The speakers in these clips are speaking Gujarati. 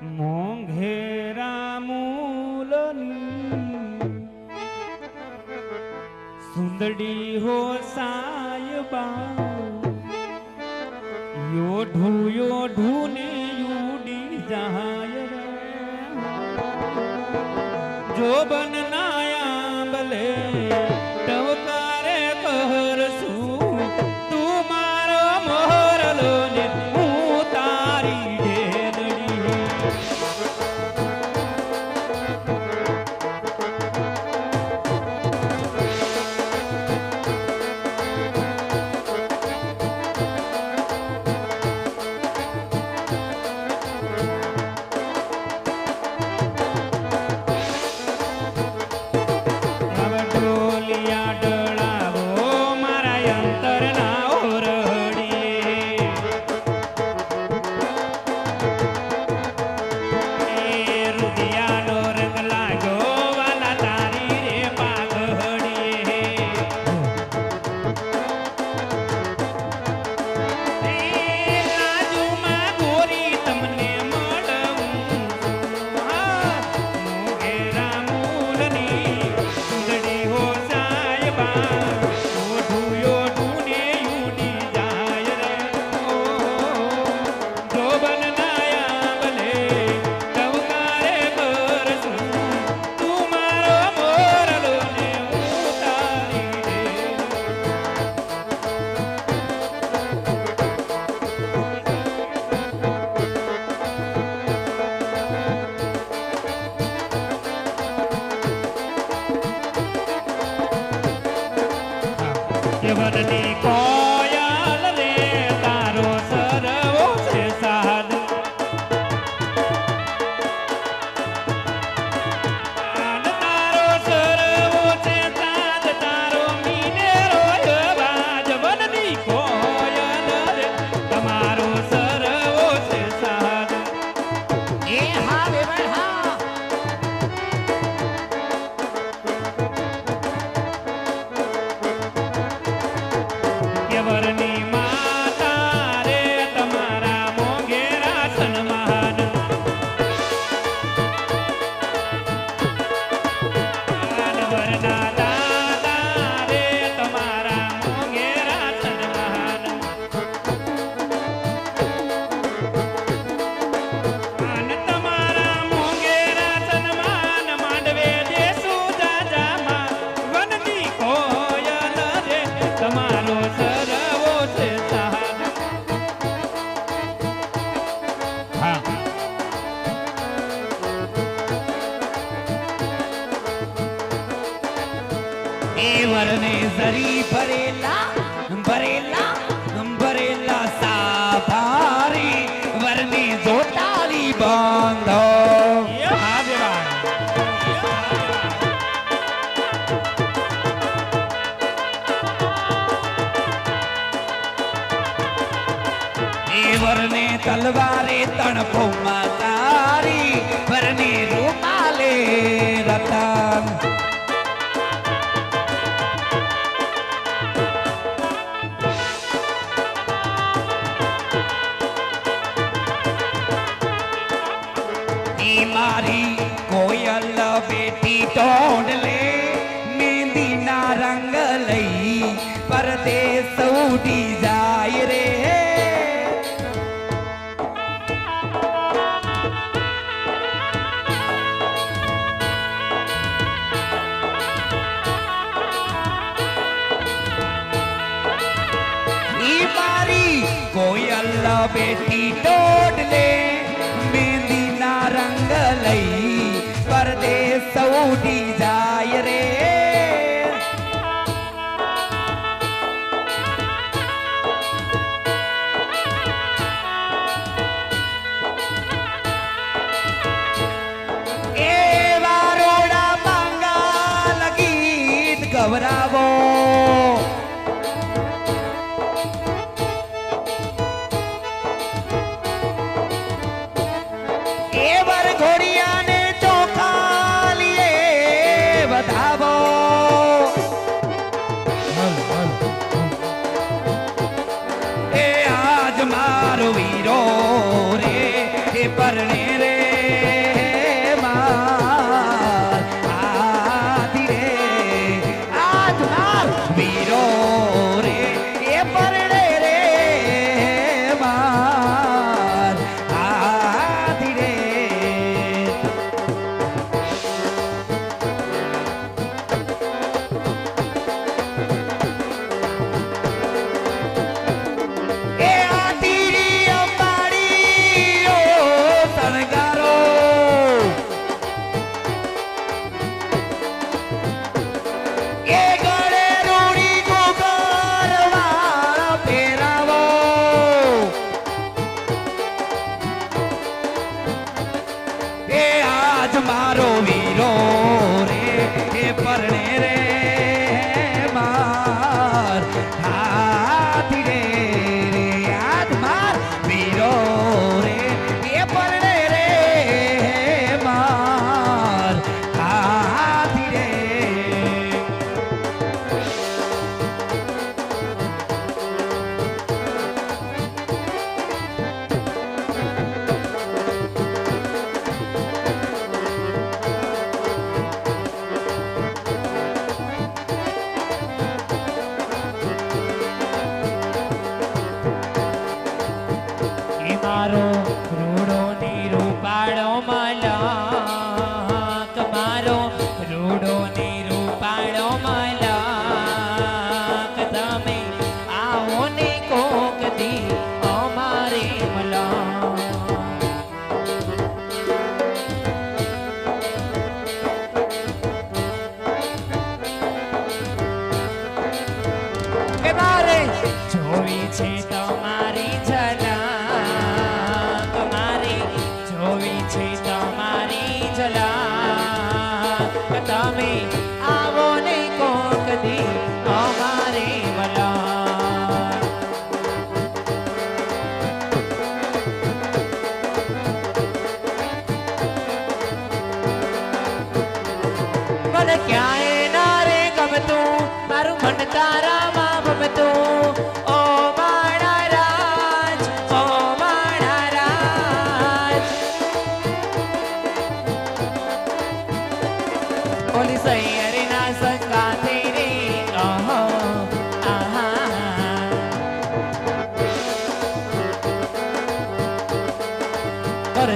મોંઘેરા મૂલની સુંદડી હો સાયબા યોઢું યોઢું ને યુડી જહાય જો બન નાય તણવારે તણપોમાં બેટી ટોડલે મહેંદીના રંગ લઈ પરદેશ ઉડી જાય રે.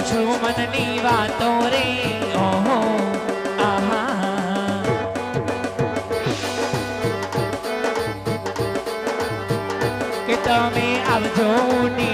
કરશું મનની વાતો રે. ઓહો કે તમે આવજો નીતિન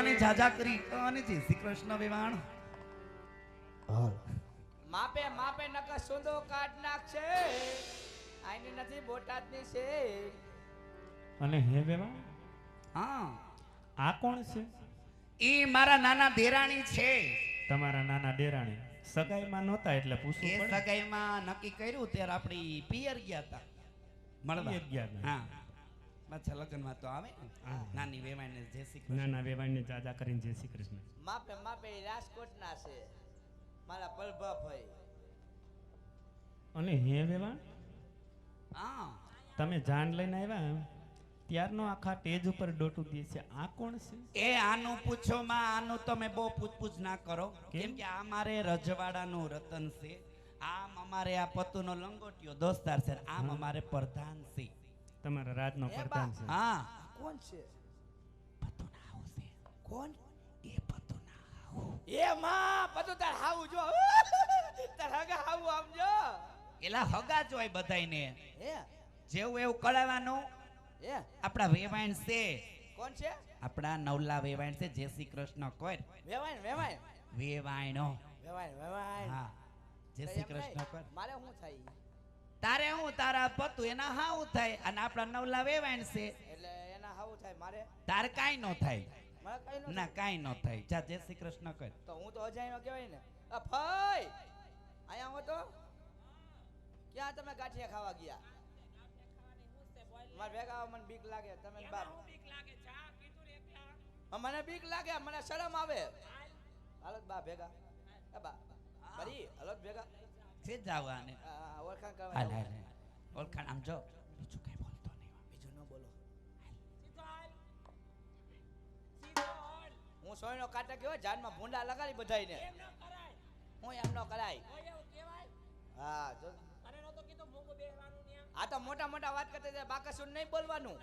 કન્યાની જાજા કરી. અને જય શ્રી કૃષ્ણ વેવાણ. માપે માપે નકર સુંદો કાટ નાખશે. આઈની નથી બોટાદની છે. અને હે બેવા હા. આ કોણ છે? એ મારા નાના દેરાણી છે. તમારા નાના દેરાણી. સગાઈમાં નહોતા એટલે પૂછવું પડે. સગાઈમાં નક્કી કર્યું ત્યારે આપણી પિયર ગયા હતા મળવા. ગયા. હા. પાછા લગ્નમાં તો આવે ને. હા. નાની વેવાઈને જય શ્રી કૃષ્ણ. નાના વેવાણને જાજા કરીને જય શ્રી કૃષ્ણ. માપે માપે રાજકોટના છે. મારા પલભા ભાઈ અને હે વેવાણ? હા. તમે જાન લઈને આવ્યા ત્યારનો આખા ટેજ ઉપર ડોટું દે છે. આ કોણ છે? એ આનું પૂછો માં આનું તમે બહુ પૂછપૂછ ના કરો. કેમ? કેમ કે આ મારે રજવાડાનું રતન છે. આમ અમારે આ પતુનો લંગોટિયો દોસ્તાર છે આમ અમારે પ્રધાન છે. તમારા બા. પ્રધાન છે. હા. કોણ છે? પતુના હાઉસ છે. કોણ? એ પતુના હાઉસ એ માં પતુ તાર હાવું જો. તાર હગા હાવું આમ જો એલા હગા જોય બધાયને. હે? જેવું એવું કળાવાનું હે? આપણા વેવાણ છે. કોણ છે? આપણા નવલા વેવાણ છે જય શ્રી કૃષ્ણ કોર. વેવાય વેવાય વેવાણો. વેવાણ વેવાણ. હા. જય શ્રી કૃષ્ણ કોર. મારે શું થાય? તારે હું તારા પતું એના હાઉ થાય અને આપણા નવલા વેવાણ છે. એટલે એના હાવું થાય મારે? તારે કાંઈ નો થાય. ન ના કાંઈ ન થાય. જા જય શ્રી કૃષ્ણ કર. તો હું તો અજાયનો કહેવાય ને. આ ભાઈ! અહીંયા હો તો? ક્યાં તમે ગાંઠિયા ખાવા ગયા? મારે ભેગા મને બીક લાગે. તમે ને બાપ. હા, મને બીક લાગે મને શરમ આવે. હાલત બા ભેગા. એ બા ફરી હાલત ભેગા. છે જાવાને ઓળખાણ કરવા હાલ હાલ ઓળખાણ આમ જો બીજું કઈ બોલતો નહીં બીજું ન બોલો. હું સોયનો કાંટા કેવો જાનમાં ભૂંડા લગાડી બધાયને. હું એમ ન કરાય. હા જો. આ તો મોટા મોટા વાત કરતા હતા બાકસુર નહીં બોલવાનું.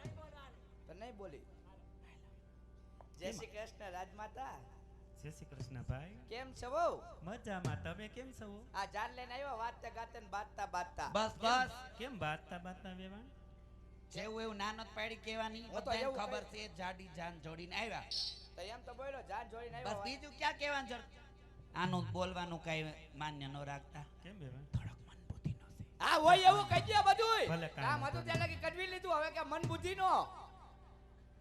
તો નહીં બોલી. જય શ્રી કૃષ્ણ રાજમાતા. જય શ્રી કૃષ્ણ ભાઈ કેમ છો બહુ? મજામાં. તમે કેમ છો? આ જાન લઈને આવ્યો વાતતા ગાતે ને બાતતા બાતતા. બસ બસ. કેમ બાતતા બાતતા વેવાણ? જેવું એવું નાનો પાડી કેવાની બધાને ખબર છે જાડી જાન જોડીને આવ્યા. તો એમ તો બોલો જાન જોડીને બસ બીજું ક્યાં કહેવાનું જરૂર આનું બોલવાનું કઈ માન્ય ન રાખતા. કેમ વેવાણ? થોડોક મન બુદ્ધિનો છે. આ હોય એવું કહી દે બધું કામ હતું ત્યાં લગી કઢવી લીધું હવે કે મન બુદ્ધિ નો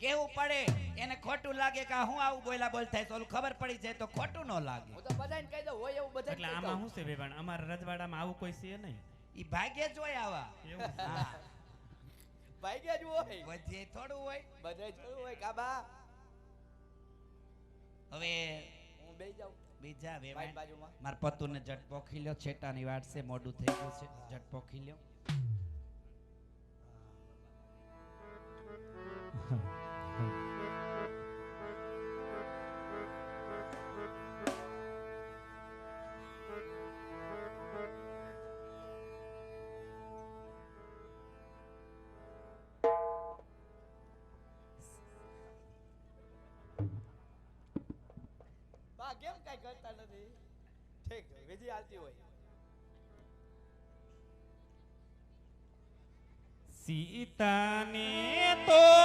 કેવું પડે? એને ખોટું લાગે કે હું આવું બોલા બોલ થાય તો ખબર પડી જાય તો ખોટું ન લાગે. હું તો બધાને કહી દઉં હોય એવું બધા એટલે આમાં શું છે વેવાણ અમારા રજવાડામાં આવું કોઈ છે નહીં. ઈ ભાગ્યે જ હોય આવા. ભાગ્યા જ હોય. બધે થોડું હોય. બધે થોડું હોય કાબા. હવે હું બેસી જાઉં. બીજા વેવાય બાજુમાં. માર પતુને જટ પોખી લ્યો. છેટાની વાટ છે મોડું થઈ ગયું છે. જટ પોખી લ્યો. કઈ કરતા નથી. ઠીક વિધિ હાલતી હોય. સીતાને તો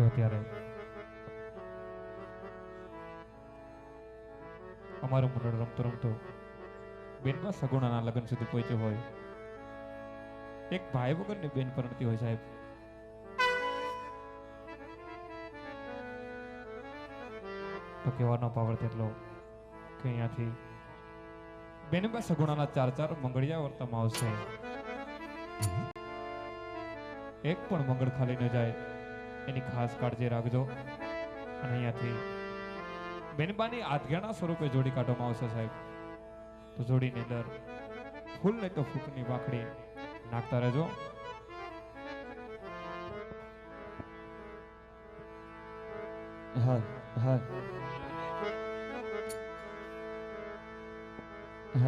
તો ત્યારે અમારું મંડળ રમતો રમતો બેનમાં સગુણાના લગ્ન સુધી પહોંચ્યું હોય. એક ભાઈ વગરની બેન પરણતી હોય સાહેબ. તો કહેવાનો પાવર તેટલો કે અહીંયાથી બેનબા સગુણાના ચાર ચાર મંગળિયા વર્તમાં આવશે એક પણ મંગળ ખાલી ન જાય. એની ખાસ કાળજી રાખજો. અને અહીંયાથી બેનબાની આધ્યાના સ્વરૂપે જોડી કાઢવામાં આવશે સાહેબ. તો જોડીની અંદર ફૂલ નહીં તો ફૂટની વાકડી નાખતા રહેજો. હા હા.